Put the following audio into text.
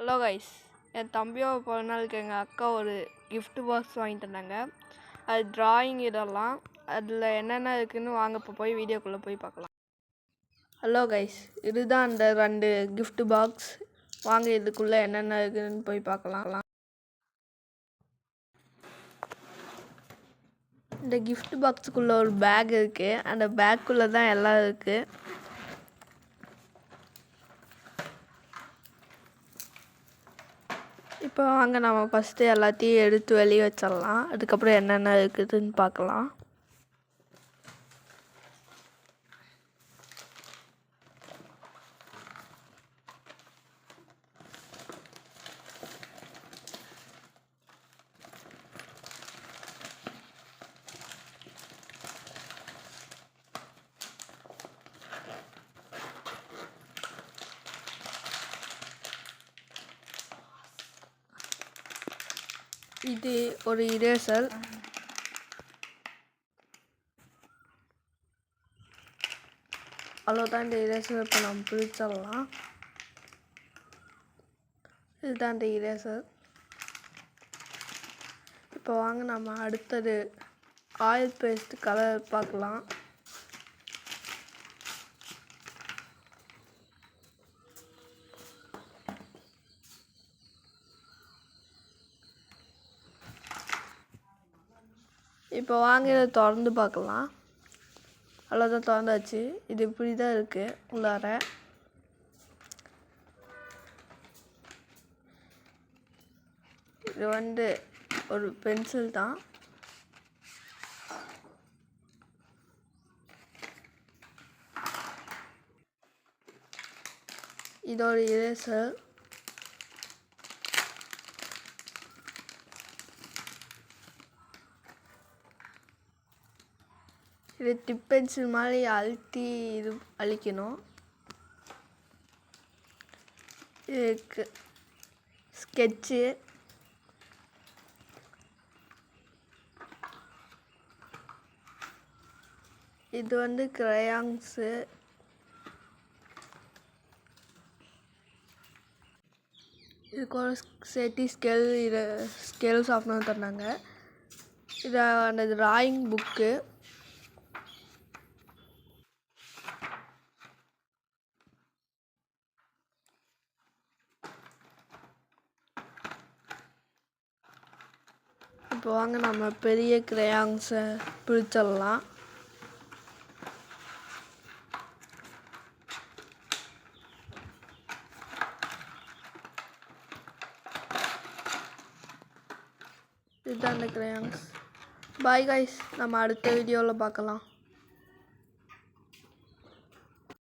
Hello guys என் தம்பியோட பிறந்தநாளுக்கு எங்கள் அக்கா ஒரு கிஃப்ட் பாக்ஸ் வாங்கிட்டு வந்தாங்க. அது டிராயிங் இதெல்லாம். அதில் என்னென்ன இருக்குதுன்னு வாங்க இப்போ போய் வீடியோக்குள்ளே போய் பார்க்கலாம். ஹலோ கைஸ் இதுதான் அந்த ரெண்டு கிஃப்ட் பாக்ஸ் வாங்க இதுக்குள்ளே என்னென்ன இருக்குதுன்னு போய் பார்க்கலாம். இந்த கிஃப்ட் பாக்ஸுக்குள்ளே ஒரு பேக் இருக்குது அந்த பேக்குள்ளே தான் எல்லாம் இருக்குது இப்போ வாங்க நம்ம ஃபஸ்ட்டு எல்லாத்தையும் எடுத்து வெளியே வச்சிடலாம். அதுக்கப்புறம் என்னென்ன இருக்குதுன்னு பார்க்கலாம். இது ஒரு இரேசர் அவ்வளோதான் இந்த இரேசர் இப்போ நம்ம பிரிச்சிடலாம். இதுதான் இந்த இரேசர் இப்போ வாங்க நம்ம அடுத்தது ஆயில் பேஸ்ட் கலர் பார்க்கலாம். இப்போ வாங்க இதை திறந்து பார்க்கலாம். அவ்வளோதான் திறந்தாச்சு. இது இப்படி தான் இருக்குது உள்ளார இது வந்து ஒரு பென்சில் தான். இதோட இரேசர் இது டிப் பென்சில் மாதிரி அழுத்தி இது அழிக்கணும். இதுக்கு ஸ்கெட்சு. இது வந்து கிரையாங்ஸு இதுக்கு ஒரு சேர்த்தி ஸ்கேல் இது ஸ்கேல் சாஃப்ட்னு தந்தாங்க. இது அந்த டிராயிங் புக்கு இப்போ வாங்க நம்ம பெரிய கிரேயாங்ஸை பிரிச்சிடலாம். இதுதான் அந்த கிரேயாங்ஸ் பாய் கைஸ் நம்ம அடுத்த வீடியோவில் பார்க்கலாம்.